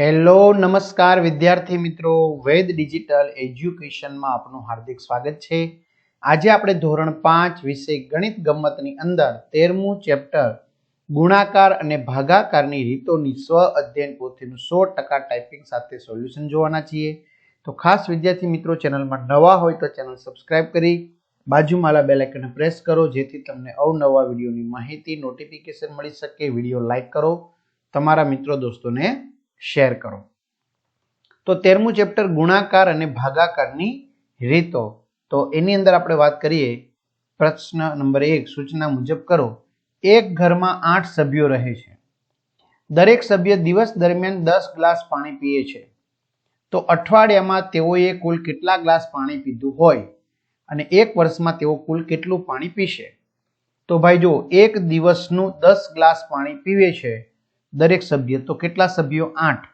Hello, નમસ્કાર વિદ્યાર્થી મિત્રો. વેદ ડિજિટલ એજ્યુકેશનમાં આપનું હાર્દિક સ્વાગત છે. આજે આપણે ધોરણ પાંચ વિષય ગણિત ગમતની અંદર તેરમું ચેપ્ટર ગુણાકાર અને ભાગાકારની રીતોની સ્વ અધ્યયન પોથીનું સો ટકા ટાઈપિંગ સાથે સોલ્યુશન જોવાના છીએ. તો ખાસ વિદ્યાર્થી મિત્રો, ચેનલમાં નવા હોય તો ચેનલ સબસ્ક્રાઇબ કરી, બાજુમાંલા બેલ આઇકનને પ્રેસ કરો, જેથી તમને અવનવા વિડીયોની માહિતી, નોટિફિકેશન મળી શકે, વીડિયો લાઇક કરો. તમારા મિત્રો, દોસ્તોને શેર કરો. તો તેરમું ચેપ્ટર ગુણાકાર અને ભાગાકારની રીતો. તો એની અંદર આપણે વાત કરીએ. પ્રશ્ન નંબર એક, સૂચના મુજબ કરો. એક ઘરમાં આઠ સભ્યો રહે છે. દરેક સભ્ય દિવસ દરમિયાન દસ ગ્લાસ પાણી પીએ છે. તો અઠવાડિયામાં તેઓએ કુલ કેટલા ગ્લાસ પાણી પીધું હોય? અને એક વર્ષમાં તેઓ કુલ કેટલું પાણી પીશે? તો ભાઈ જો એક દિવસનું દસ ગ્લાસ પાણી પીવે છે. દરેક સભ્ય. તો કેટલા સભ્યો? આઠ.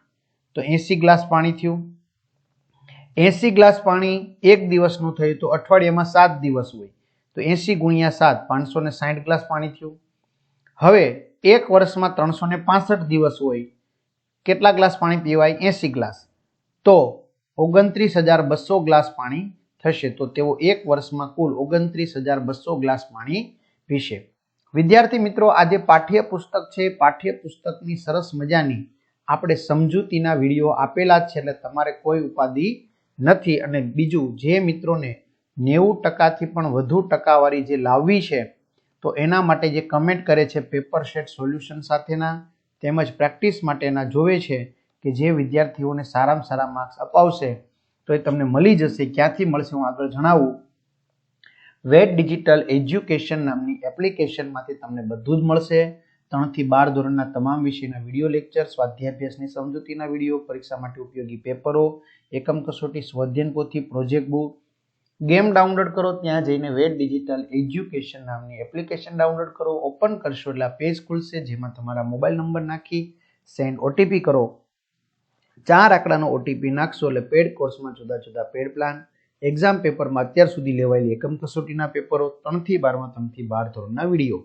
તો એસી ગ્લાસ પાણી થયું. એસી ગ્લાસ પાણી એક દિવસનું થયું. તો અઠવાડિયામાં સાત દિવસ હોય. તો એસી ગુણ્યા સાત, પાંચસો ને સાઠ ગ્લાસ પાણી થયું. હવે એક વર્ષમાં ત્રણસો ને પાસઠ દિવસ હોય. કેટલા ગ્લાસ પાણી પીવાય? એસી ગ્લાસ. તો ઓગણત્રીસ હજાર બસો ગ્લાસ પાણી થશે. તો તેઓ એક વર્ષમાં કુલ ઓગણત્રીસ હજાર બસો ગ્લાસ પાણી પીશે. વિદ્યાર્થી મિત્રો, આજે પાઠ્યપુસ્તક છે. પાઠ્યપુસ્તકની સરસ મજાની આપણે સમજૂતીના વીડિયો આપેલા જ છે, એટલે તમારે કોઈ ઉપાધિ નથી. અને બીજું, જે મિત્રોને નેવું ટકાથી પણ વધુ ટકાવારી જે લાવવી છે, તો એના માટે જે કમેન્ટ કરે છે, પેપર સેટ સોલ્યુશન સાથેના તેમજ પ્રેક્ટિસ માટેના જોવે છે કે જે વિદ્યાર્થીઓને સારામાં સારા માર્ક્સ અપાવશે, તો એ તમને મળી જશે. ક્યાંથી મળશે હું આગળ જણાવું. વેટ ડિજિટલ એજ્યુકેશન નામની એપ્લિકેશનમાંથી તમને બધું જ મળશે. ત્રણથી બાર ધોરણના તમામ વિષયના વીડિયો લેક્ચર સ્વાધ્યાભ્યાસની સમજૂતીના વીડિયો, પરીક્ષા માટે ઉપયોગી પેપરો, એકમ કસોટી સ્વાધ્યન પોથી, પ્રોજેક્ટ બુક. ગેમ ડાઉનલોડ કરો, ત્યાં જઈને વેટ ડિજિટલ એજ્યુકેશન નામની એપ્લિકેશન ડાઉનલોડ કરો, ઓપન કરશો એટલે આ પેજ ખુલશે જેમાં તમારા મોબાઈલ નંબર નાખી સેન્ડ ઓટીપી કરો. ચાર આંકડાનો ઓટીપી નાખશો એટલે પેડ કોર્સમાં જુદા જુદા પેડ પ્લાન એક્ઝામ પેપરમાં અત્યાર સુધી લેવાયેલી એકમ કસોટીના પેપરો, ત્રણથી બારમાં, ત્રણથી બાર ધોરણના વીડિયો.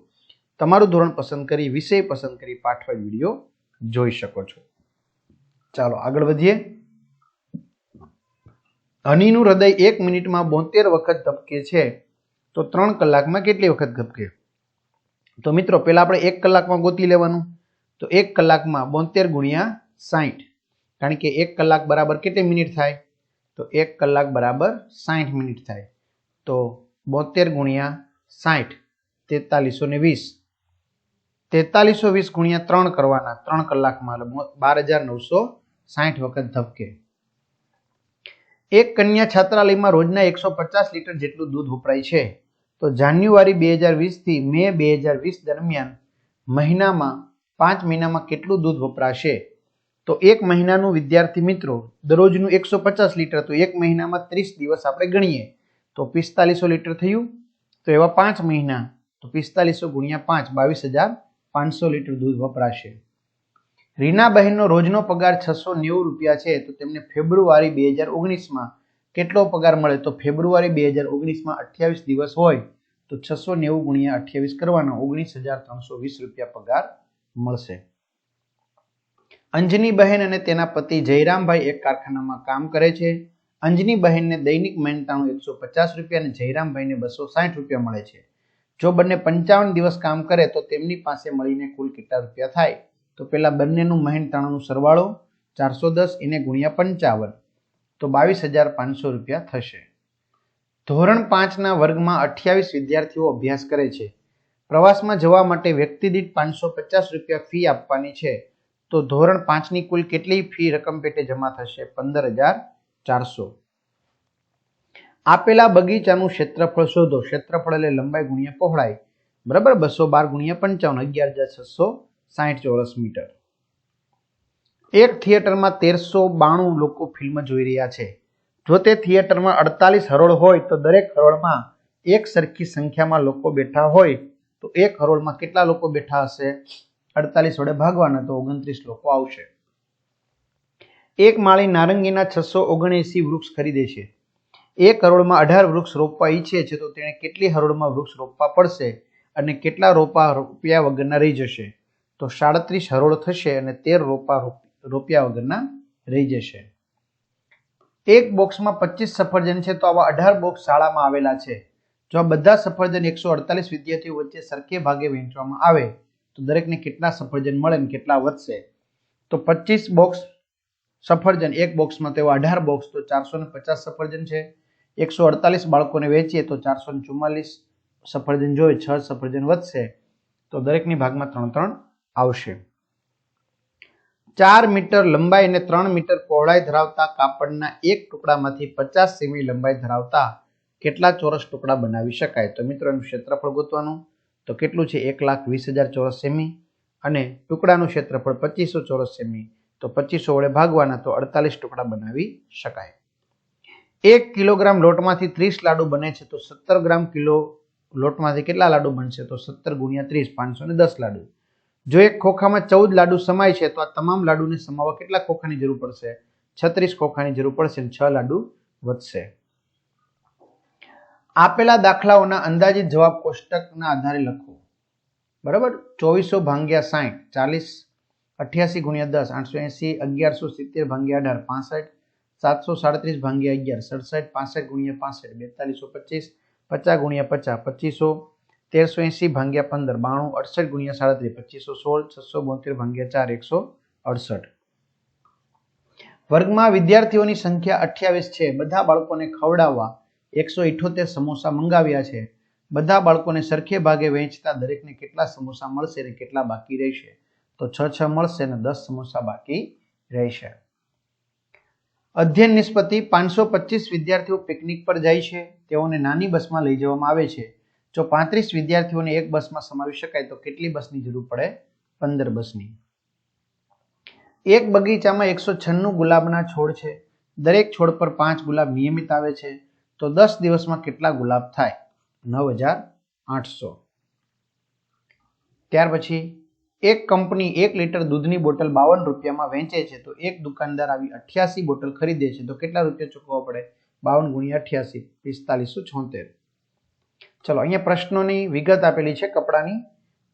તમારું ધોરણ પસંદ કરી, વિષય પસંદ કરી પાઠવા વીડિયો જોઈ શકો છો. ચાલો આગળ વધીએ. હનીનું હૃદય એક મિનિટમાં બોતેર વખત ધબકે છે, તો ત્રણ કલાકમાં કેટલી વખત ધબકે? તો મિત્રો, પહેલા આપણે એક કલાકમાં ગોતી લેવાનું. તો એક કલાકમાં બોતેર ગુણ્યા સાઠ કારણ કે એક કલાક બરાબર કેટલી મિનિટ થાય? તો એક કલાક બરાબર સાઠ મિનિટ થાય. તો બોતેર ગુણ્યા સાઠ તેતાલીસો ને વીસ. તેતાલીસો વીસ ગુણ્યા ત્રણ કરવાના, ત્રણ કલાકમાં બાર હજાર નવસો સાઠ વખત ધબકે. એક કન્યા છાત્રાલયમાં રોજના એકસો પચાસ લીટર જેટલું દૂધ વપરાય છે. તો જાન્યુઆરી બે હજાર વીસથી મે બે હજાર વીસ દરમિયાન મહિનામાં પાંચ મહિનામાં કેટલું દૂધ વપરાશે? તો એક મહિનાનું વિદ્યાર્થી મિત્રો, દરરોજનું એકસો પચાસ લીટર, તો એક મહિનામાં ત્રીસ દિવસ આપણે ગણીએ. તો પિસ્તાલીસો લીટર થયું, તો એવા પાંચ મહિના, તો પિસ્તાલીસો ગુણ્યા પાંચ, બાવીસ હજાર પાંચસો લીટર દૂધ વપરાશે. રીનાબહેનનો રોજનો પગાર છસો નેવું રૂપિયા છે, તો તેમને ફેબ્રુઆરી બે હજાર ઓગણીસમાં કેટલો પગાર મળે? તો ફેબ્રુઆરી બે હજાર ઓગણીસમાં અઠ્યાવીસ દિવસ હોય, તો છસો નેવું ગુણ્યા અઠ્યાવીસ કરવાના, ઓગણીસ હજાર ત્રણસો વીસ રૂપિયા પગાર મળશે. અંજની બહેન અને તેના પતિ જયરામભાઈ એક કારખાનામાં કામ કરે છે. અંજની બહેનને દૈનિક મહેનતાણું એકસો પચાસ રૂપિયા અને જયરામભાઈને બસો સાઠ રૂપિયા મળે છે. જો બંને પંચાવન દિવસ કામ કરે તો તેમની પાસે મળીને કુલ કેટલા રૂપિયા થાય? તો પેલા બંનેનું મહેનતાણુંનું સરવાળો ચારસો દસ એને ગુણ્યા પંચાવન. તો બાવીસ હજાર પાંચસો રૂપિયા થશે. ધોરણ પાંચના વર્ગમાં અઠ્યાવીસ વિદ્યાર્થીઓ અભ્યાસ કરે છે. પ્રવાસમાં જવા માટે વ્યક્તિ દીઠ પાંચસો પચાસ રૂપિયા ફી આપવાની છે. તો ધોરણ પાંચની કુલ કેટલી ફી રકમ પેટે જમા થશે? પંદર હજાર ચારસો. આપેલા બગીચાનું ક્ષેત્રફળ શોધો. ક્ષેત્રફળ એટલે લંબાઈ ગુણ્યા પહોળાઈ. બરાબર? બસો બાર ગુણ્યા પંચાવન, અગિયાર હજાર છસો સાહીઠ ચોરસ મીટર. એક થિયેટરમાં તેરસો બાણું લોકો ફિલ્મ જોઈ રહ્યા છે. જો તે થિયેટરમાં અડતાલીસ હરોળ હોય, તો દરેક હરોળમાં એક સરખી સંખ્યામાં લોકો બેઠા હોય. તો એક હરોળમાં કેટલા લોકો બેઠા હશે? અડતાલીસ વડે ભાગવાના, તો ઓગણત્રીસ લોકો આવશે. એક માળી નારંગીના છસો ઓગણએસી વૃક્ષ ખરીદે છે. એક કરોડમાં અઢાર વૃક્ષ રોપવા ઈચ્છે છે, તો તેણે કેટલી હરોળમાં વૃક્ષ રોપવા પડશે અને કેટલા રોપા રૂપિયા વગરના રહી જશે? તો સાડત્રીસ હરોળ થશે અને તેર રોપા રોપ્યા વગરના રહી જશે. એક બોક્સમાં પચીસ સફરજન છે, તો આવા અઢાર બોક્સ શાળામાં આવેલા છે. જો આ બધા સફરજન એકસો અડતાલીસ વિદ્યાર્થીઓ વચ્ચે સરખે ભાગે વહેંચવામાં આવે તો દરેકને કેટલા સફરજન મળે ને કેટલા વધશે? તો પચીસ બોક્સ સફરજન, એક બોક્સમાં તેવા અઢાર બોક્સ તો ચારસો ને પચાસ સફરજન છે. એકસો અડતાલીસ બાળકોને વેચીએ તો ચારસો ને ચુમ્માલીસ સફરજન જોઈએ છ સફરજન વધશે. તો દરેકની ભાગમાં ત્રણ ત્રણ આવશે. ચાર મીટર લંબાઈ અને ત્રણ મીટર પહોળાઈ ધરાવતા કાપડના એક ટુકડામાંથી પચાસ સેમી લંબાઈ ધરાવતા કેટલા ચોરસ ટુકડા બનાવી શકાય? તો મિત્રો, એનું ક્ષેત્રફળ ગોતવાનું. તો કેટલું છે? એક લાખ વીસ હજાર ચોરસ સેમી અને ટુકડાનું ક્ષેત્રફળ પચીસો ચોરસ સેમી. તો પચીસો વડે ભાગવાના તો અડતાલીસ ટુકડા બનાવી શકાય. એક કિલોગ્રામ લોટમાંથી ત્રીસ લાડુ બને છે તો સત્તર ગ્રામ કિલો લોટમાંથી કેટલા લાડુ બનશે? તો સત્તર ગુણ્યા ત્રીસ, પાંચસો ને દસ લાડુ. જો એક ખોખામાં ચૌદ લાડુ સમાય છે તો આ તમામ લાડુને સમાવવા કેટલા ખોખાની જરૂર પડશે? છત્રીસ ખોખાની જરૂર પડશે છ લાડુ વધશે. આપેલા દાખલાઓના અંદાજિત જવાબ કોષ્ટકના આધારે લખો. બરાબર? ચોવીસો ભાંગ્યા સાઠ ચાલીસ, અઠ્યાસી ગુણ્યા દસ, આઠસો એંસી, અગિયારસો સિત્તેર ભાંગ્યા અઢાર, પાસઠ, સાતસો સાડત્રીસ ભાંગ્યા અગિયાર, સડસઠ, પાસઠ ગુણ્યા પાસઠ, બેતાલીસો પચીસ, પચાસ ગુણ્યા પચાસ, પચીસો, તેરસો એંસી ભાંગ્યા પંદર, બાણું, અડસઠ ગુણ્યા સાડત્રીસ, પચીસો સોળ, છસો બોતેર ભાંગ્યા ચાર, એકસો અડસઠ. વર્ગમાં વિદ્યાર્થીઓની સંખ્યા અઠ્યાવીસ છે. બધા બાળકોને ખવડાવવા એકસો ઇઠોતેર સમોસા મંગાવ્યા છે. બધા બાળકોને સરખે ભાગે વહેંચતા દરેકને કેટલા સમોસા મળશે અને કેટલા બાકી રહેશે? તો છ છ મળશે અને દસ સમોસા બાકી રહેશે. અધ્યયન નિષ્પતિ પાંચસો પચીસ વિદ્યાર્થીઓ પિકનિક પર જાય છે. તેઓને નાની બસમાં લઈ જવામાં આવે છે. જો પાંત્રીસ વિદ્યાર્થીઓને એક બસમાં સમાવી શકાય તો કેટલી બસની જરૂર પડે? પંદર બસની. એક બગીચામાં એકસો છન્નું ગુલાબના છોડ છે. દરેક છોડ પર પાંચ ગુલાબ નિયમિત આવે છે. તો દસ દિવસમાં કેટલા ગુલાબ થાય? નવ હજાર આઠસો. ત્યાર પછી એક કંપની એક લીટર દૂધની બોટલ બાવન રૂપિયામાં વેચે છે, તો એક દુકાનદાર આવી અઠ્યાસી બોટલ ખરીદે છે, તો કેટલા રૂપિયા ચૂકવવા પડે? બાવન ગુણ્યા અઠ્યાસી, પિસ્તાલીસો છોતેર. ચલો, અહીંયા પ્રશ્નોની વિગત આપેલી છે કપડાની.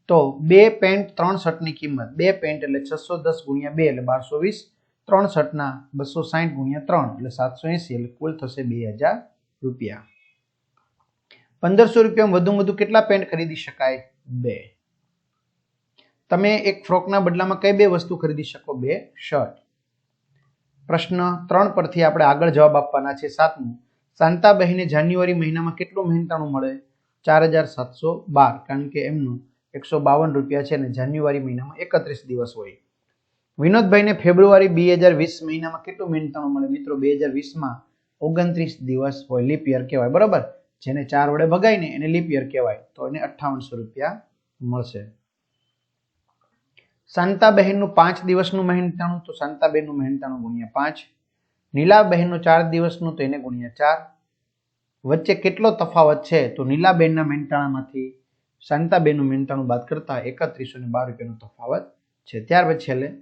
તો બે પેન્ટ ત્રણ શર્ટની કિંમત. બે પેન્ટ એટલે છસો દસ ગુણ્યા બે એટલે બારસો વીસ. ત્રણ શર્ટના બસો સાઠ ગુણ્યા ત્રણ એટલે સાતસો એંસી, એટલે કુલ થશે બે હજાર રૂપિયા. પંદરસો રૂપિયામાં વધુ વધુ કેટલા પેન્ટ ખરીદી શકાય? બે. તમે એક ફ્રોકના બદલામાં કઈ બે વસ્તુ ખરીદી શકો? બે. શર્ટ. પ્રશ્ન ત્રણ પરથી આપણે આગળ જવાબ આપવાના છે. સાતમું. શાંતાબહેને જાન્યુઆરી મહિનામાં કેટલું મહેનતાણું મળે? ચાર હજાર સાતસો બાર, કારણ કે એમનું એકસો બાવન રૂપિયા છે અને જાન્યુઆરી મહિનામાં એકત્રીસ દિવસ હોય. વિનોદભાઈને ફેબ્રુઆરી બે હજાર વીસ મહિનામાં કેટલું મહેનતાણું મળે? મિત્રો, બે હજાર વીસમાં ઓગણત્રીસ દિવસ હોય લીપ યર કહેવાય, બરાબર? જેને ચાર વડે ભગાઈને એને લીપ યર કહેવાય, તો એને અઠ્ઠાવનસો રૂપિયા મળશે. શાંતાબહેનનું પાંચ દિવસનું મહેનતાણું, તો શાંતાબહેનનું મહેનતાણું ગુણ્યા પાંચ. નીલાબહેનનું ચાર દિવસનું, તો એને ગુણ્યા ચાર. વચ્ચે કેટલો તફાવત છે? તો નીલાબહેનના મહેનતાણામાંથી શાંતાબેનનું મહેનતાણું બાદ કરતા એકત્રીસો ને બાર રૂપિયાનો તફાવત છે. ત્યાર પછી છેલ્લે,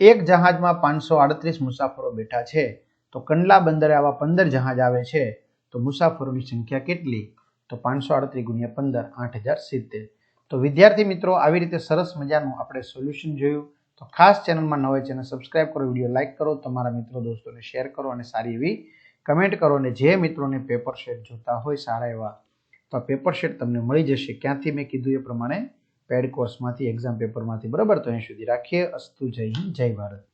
એક જહાજમાં પાંચસો આડત્રીસ મુસાફરો બેઠા છે. તો કંડલા બંદરે આવા પંદર જહાજ આવે છે, તો મુસાફરોની સંખ્યા કેટલી? તો પાંચસો આડત્રીસ ગુણ્યા પંદર, આઠ હજાર સિત્તેર. તો વિદ્યાર્થી મિત્રો, આવી રીતે સરસ મજાનું આપણે સોલ્યુશન જોયું. તો ખાસ ચેનલમાં નવે ચેનલ સબસ્ક્રાઇબ કરો, વીડિયો લાઇક કરો, તમારા મિત્રો દોસ્તોને શેર કરો અને સારી એવી કમેન્ટ કરો અને જે મિત્રોને પેપર શેટ જોતા હોય સારા એવા, તો આ પેપર શેટ તમને મળી જશે. ક્યાંથી મેં કીધું એ પ્રમાણે પેડ કોર્સમાંથી એક્ઝામ પેપરમાંથી બરાબર? તો અહીં સુધી રાખીએ. અસ્તુ જય હિન્દ, જય ભારત.